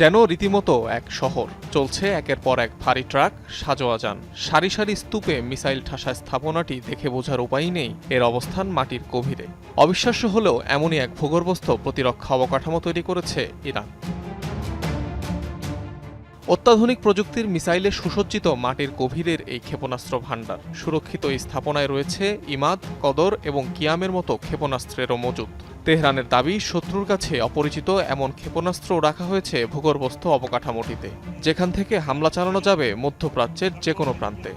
যেন রীতিমতো এক শহর। চলছে একের পর এক ভারী ট্রাক সাজোয়া যান সারি সারি স্তূপে মিসাইল ঠাসা স্থাপনাটি দেখে বোঝার উপায় নেই এর অবস্থান মাটির গভীরে। অবিশ্বাস্য হলেও এমনই এক ভূগর্ভস্থ প্রতিরক্ষা অবকাঠামো তৈরি করেছে ইরান। অত্যাধুনিক প্রযুক্তির মিসাইলে সুসজ্জিত মাটির গভীরের এই ক্ষেপণাস্ত্র ভাণ্ডার। সুরক্ষিত এই স্থাপনায় রয়েছে ইমাদ, কদর এবং কিয়ামের মতো ক্ষেপণাস্ত্রেরও মজুত তেহরানের দাবি, শত্রুর কাছে অপরিচিত এমন ক্ষেপণাস্ত্র রাখা হয়েছে ভূগর্ভস্থ অবকাঠামোটিতে, যেখান থেকে হামলা চালানো যাবে মধ্যপ্রাচ্যের যে কোনো প্রান্তে।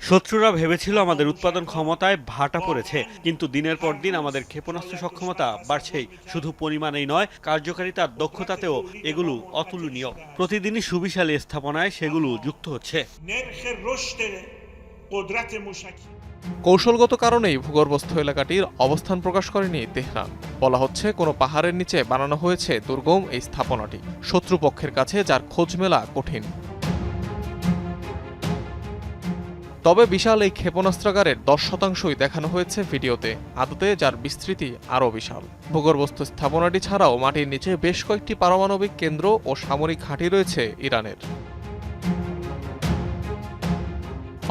শত্রুরা ভেবেছিল আমাদের উৎপাদন ক্ষমতায় ভাটা পড়েছে কিন্তু দিনের পর দিন আমাদের ক্ষেপণাস্ত্র সক্ষমতা বাড়ছেই। শুধু পরিমাণেই নয় কার্যকারিতার দক্ষতাতেও এগুলো অতুলনীয়। প্রতিদিনই সুবিশালী স্থাপনায় সেগুলো যুক্ত হচ্ছে। কৌশলগত কারণেই ভূগর্ভস্থ এলাকাটির অবস্থান প্রকাশ করেনি তেহরান। বলা হচ্ছে কোনো পাহাড়ের নিচে বানানো হয়েছে দুর্গম এই স্থাপনাটি। শত্রুপক্ষের কাছে যার খোঁজ মেলা কঠিন। তবে বিশাল এই ক্ষেপণাস্ত্রাগারের দশ শতাংশই দেখানো হয়েছে ভিডিওতে, আদতে যার বিস্তৃতি আরও বিশাল। ভূগর্ভস্থ স্থাপনাটি ছাড়াও মাটির নিচে বেশ কয়েকটি পারমাণবিক কেন্দ্র ও সামরিক ঘাঁটি রয়েছে ইরানের।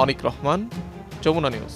অনিক রহমান, যমুনা নিউজ।